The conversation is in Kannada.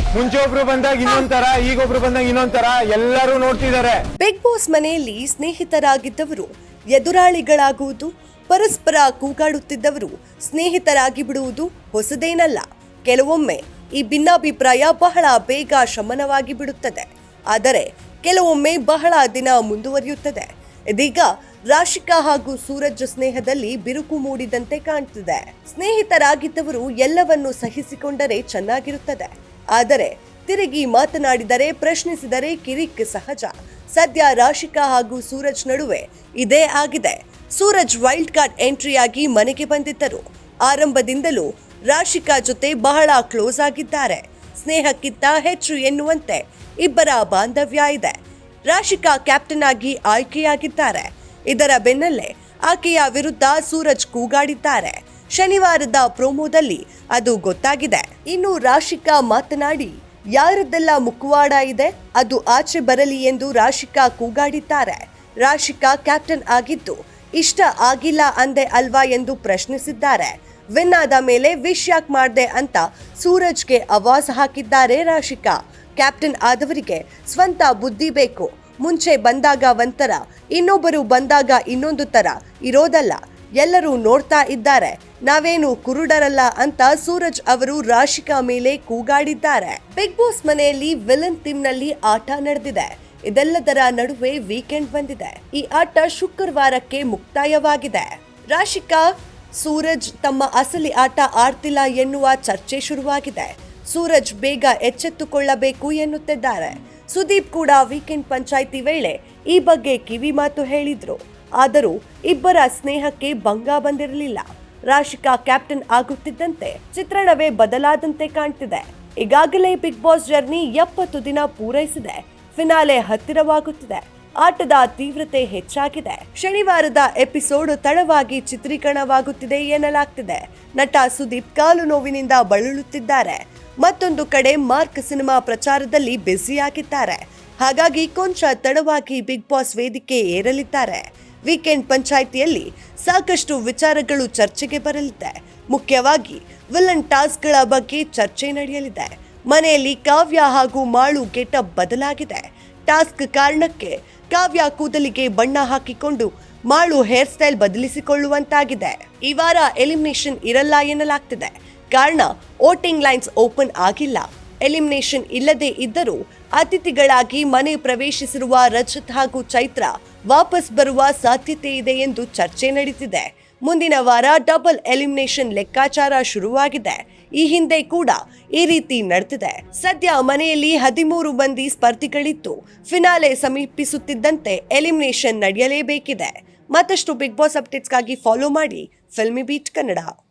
ಮುಂಚೆ ಒಬ್ರು ಬಂದಾಗ ಇನ್ನೊಂದರ ಈಗ ಒಬ್ರು ಬಂದಾಗ ಇನ್ನೊಂದರ ಎಲ್ಲರೂ ನೋಡ್ತಿದ್ದಾರೆ. ಬಿಗ್ ಬಾಸ್ ಮನೆಯಲ್ಲಿ ಸ್ನೇಹಿತರಾಗಿದ್ದವರು, ಎದುರಾಳಿಗಳಾಗುವುದು, ಪರಸ್ಪರ ಕೂಗಾಡುತ್ತಿದ್ದವರು, ಸ್ನೇಹಿತರಾಗಿ ಬಿಡುವುದು ಹೊಸದೇನಲ್ಲ. ಕೆಲವೊಮ್ಮೆ ಈ ಭಿನ್ನಾಭಿಪ್ರಾಯ ಬಹಳ ಬೇಗ ಶಮನವಾಗಿ ಬಿಡುತ್ತದೆ. ಆದರೆ, ಕೆಲವೊಮ್ಮೆ ಬಹಳ ದಿನ ಮುಂದುವರಿಯುತ್ತದೆ. ಇದೀಗ ರಾಶಿಕಾ ಹಾಗೂ ಸೂರಜ್ ಸ್ನೇಹದಲ್ಲಿ ಬಿರುಕು ಮೂಡಿದಂತೆ ಕಾಣ್ತಿದೆ. ಸ್ನೇಹಿತರಾಗಿದ್ದವರು ಎಲ್ಲವನ್ನು ಸಹಿಸಿಕೊಂಡರೆ ಚೆನ್ನಾಗಿರುತ್ತದೆ. ಆದರೆ ತಿರುಗಿ ಮಾತನಾಡಿದರೆ, ಪ್ರಶ್ನಿಸಿದರೆ ಕಿರಿಕ್ ಸಹಜ. ಸದ್ಯ ರಾಶಿಕಾ ಹಾಗೂ ಸೂರಜ್ ನಡುವೆ ಇದೇ ಆಗಿದೆ. ಸೂರಜ್ ವೈಲ್ಡ್ ಕಾರ್ಡ್ ಎಂಟ್ರಿಯಾಗಿ ಮನೆಗೆ ಬಂದಿದ್ದರು. ಆರಂಭದಿಂದಲೂ ರಾಶಿಕಾ ಜೊತೆ ಬಹಳ ಕ್ಲೋಸ್ ಆಗಿದ್ದಾರೆ. ಸ್ನೇಹಕ್ಕಿಂತ ಹೆಚ್ಚು ಎನ್ನುವಂತೆ ಇಬ್ಬರ ಬಾಂಧವ್ಯ ಇದೆ. ರಾಶಿಕಾ ಕ್ಯಾಪ್ಟನ್ ಆಗಿ ಆಯ್ಕೆಯಾಗಿದ್ದಾರೆ. ಇದರ ಬೆನ್ನಲ್ಲೇ ಆಕೆಯ ವಿರುದ್ಧ ಸೂರಜ್ ಕೂಗಾಡಿದ್ದಾರೆ. ಶನಿವಾರದ ಪ್ರೋಮೋದಲ್ಲಿ ಅದು ಗೊತ್ತಾಗಿದೆ. ಇನ್ನು ರಾಶಿಕಾ ಮಾತನಾಡಿ, ಯಾರದ್ದೆಲ್ಲ ಮುಖವಾಡ ಇದೆ, ಅದು ಆಚೆ ಬರಲಿ ಎಂದು ರಾಶಿಕಾ ಕೂಗಾಡಿದ್ದಾರೆ. ರಾಶಿಕಾ ಕ್ಯಾಪ್ಟನ್ ಆಗಿದ್ದು, ಇಷ್ಟ ಆಗಿಲ್ಲ ಅಂದೆ ಅಲ್ವಾ ಎಂದು ಪ್ರಶ್ನಿಸಿದ್ದಾರೆ. ವಿನ್ ಆದ ಮೇಲೆ ವಿಶ್ ಯಾಕ್ ಮಾಡ್ದೆ ಅಂತ ಸೂರಜ್ಗೆ ಅವಾಜ್ ಹಾಕಿದ್ದಾರೆ ರಾಶಿಕಾ. ಕ್ಯಾಪ್ಟನ್ ಆದವರಿಗೆ ಸ್ವಂತ ಬುದ್ಧಿ ಬೇಕು. ಮುಂಚೆ ಬಂದಾಗ ಒಂಥರ, ಇನ್ನೊಬ್ಬರು ಬಂದಾಗ ಇನ್ನೊಂದು ತರ ಇರೋದಲ್ಲ. ಎಲ್ಲರೂ ನೋಡ್ತಾ ಇದ್ದಾರೆ. ನಾವೇನು ಕುರುಡರಲ್ಲ ಅಂತ ಸೂರಜ್ ಅವರು ರಾಶಿಕಾ ಮೇಲೆ ಕೂಗಾಡಿದ್ದಾರೆ. ಬಿಗ್ ಬಾಸ್ ಮನೆಯಲ್ಲಿ ವಿಲನ್ನಲ್ಲಿ ಆಟ ನಡೆದಿದೆ. ಇದೆಲ್ಲದರ ನಡುವೆ ವೀಕೆಂಡ್ ಬಂದಿದೆ. ಈ ಆಟ ಶುಕ್ರವಾರಕ್ಕೆ ಮುಕ್ತಾಯವಾಗಿದೆ. ರಾಶಿಕಾ, ಸೂರಜ್ ತಮ್ಮ ಅಸಲಿ ಆಟ ಆಡ್ತಿಲ್ಲ ಎನ್ನುವ ಚರ್ಚೆ ಶುರುವಾಗಿದೆ. ಸೂರಜ್ ಬೇಗ ಎಚ್ಚೆತ್ತುಕೊಳ್ಳಬೇಕು ಎನ್ನುತ್ತಿದ್ದಾರೆ. ಸುದೀಪ್ ಕೂಡ ವೀಕೆಂಡ್ ಪಂಚಾಯಿತಿ ವೇಳೆ ಈ ಬಗ್ಗೆ ಕಿವಿ ಮಾತು ಹೇಳಿದ್ರು. ಆದರೂ ಇಬ್ಬರ ಸ್ನೇಹಕ್ಕೆ ಭಂಗ ಬಂದಿರಲಿಲ್ಲ. ರಾಶಿಕಾ ಕ್ಯಾಪ್ಟನ್ ಆಗುತ್ತಿದ್ದಂತೆ ಚಿತ್ರಣವೇ ಬದಲಾದಂತೆ ಕಾಣ್ತಿದೆ. ಈಗಾಗಲೇ ಬಿಗ್ ಬಾಸ್ ಜರ್ನಿ ಎಪ್ಪತ್ತು ದಿನ ಪೂರೈಸಿದೆ. ಫಿನಾಲೆ ಹತ್ತಿರವಾಗುತ್ತಿದೆ. ಆಟದ ತೀವ್ರತೆ ಹೆಚ್ಚಾಗಿದೆ. ಶನಿವಾರದ ಎಪಿಸೋಡ್ ತಡವಾಗಿ ಚಿತ್ರೀಕರಣವಾಗುತ್ತಿದೆ ಎನ್ನಲಾಗ್ತಿದೆ. ನಟ ಸುದೀಪ್ ಕಾಲು ನೋವಿನಿಂದ ಬಳಲುತ್ತಿದ್ದಾರೆ. ಮತ್ತೊಂದು ಕಡೆ ಮಾರ್ಕ್ ಸಿನಿಮಾ ಪ್ರಚಾರದಲ್ಲಿ ಬ್ಯುಸಿಯಾಗಿದ್ದಾರೆ. ಹಾಗಾಗಿ ಕೊಂಚ ತಡವಾಗಿ ಬಿಗ್ ಬಾಸ್ ವೇದಿಕೆ ಏರಲಿದ್ದಾರೆ. ವೀಕೆಂಡ್ ಪಂಚಾಯಿತಿಯಲ್ಲಿ ಸಾಕಷ್ಟು ವಿಚಾರಗಳು ಚರ್ಚೆಗೆ ಬರಲಿದೆ. ಮುಖ್ಯವಾಗಿ ವಿಲನ್ ಟಾಸ್ಕ್ಗಳ ಬಗ್ಗೆ ಚರ್ಚೆ ನಡೆಯಲಿದೆ. ಮನೆಯಲ್ಲಿ ಕಾವ್ಯ ಹಾಗೂ ಮಾಳು ಗೆಟಪ್ ಬದಲಾಗಿದೆ. ಟಾಸ್ಕ್ ಕಾರಣಕ್ಕೆ ಕಾವ್ಯ ಕೂದಲಿಗೆ ಬಣ್ಣ ಹಾಕಿಕೊಂಡು ಮಾಳು ಹೇರ್ ಸ್ಟೈಲ್ ಬದಲಿಸಿಕೊಳ್ಳುವಂತಾಗಿದೆ. ಈ ವಾರ ಎಲಿಮಿನೇಷನ್ ಇರಲ್ಲ ಎನ್ನಲಾಗ್ತಿದೆ. ಕಾರಣ ವೋಟಿಂಗ್ ಲೈನ್ಸ್ ಓಪನ್ ಆಗಿಲ್ಲ. ಎಲಿಮಿನೇಷನ್ ಇಲ್ಲದೆ ಇದ್ದರೂ ಅತಿಥಿಗಳಾಗಿ ಮನೆ ಪ್ರವೇಶಿಸಿರುವ ರಜತ್ ಹಾಗೂ ಚೈತ್ರ ವಾಪಸ್ ಬರುವ ಸಾಧ್ಯತೆ ಇದೆ ಎಂದು ಚರ್ಚೆ ನಡೀತಿದೆ ಮುಂದಿನ ವಾರ ಡಬಲ್ ಎಲಿಮಿನೇಷನ್ ಲೆಕ್ಕಾಚಾರ ಶುರುವಾಗಿದೆ. ಈ ಹಿಂದೆ ಕೂಡ ಈ ರೀತಿ ನಡೆದಿದೆ. ಸದ್ಯ ಮನೆಯಲ್ಲಿ ಹದಿಮೂರು ಮಂದಿ ಸ್ಪರ್ಧಿಗಳಿತ್ತು ಫಿನಾಲೆ ಸಮೀಪಿಸುತ್ತಿದ್ದಂತೆ ಎಲಿಮಿನೇಷನ್ ನಡೆಯಲೇಬೇಕಿದೆ. ಮತ್ತಷ್ಟು ಬಿಗ್ ಬಾಸ್ ಅಪ್ಡೇಟ್ಸ್ಗಾಗಿ ಫಾಲೋ ಮಾಡಿ. Filmibeat Kannada.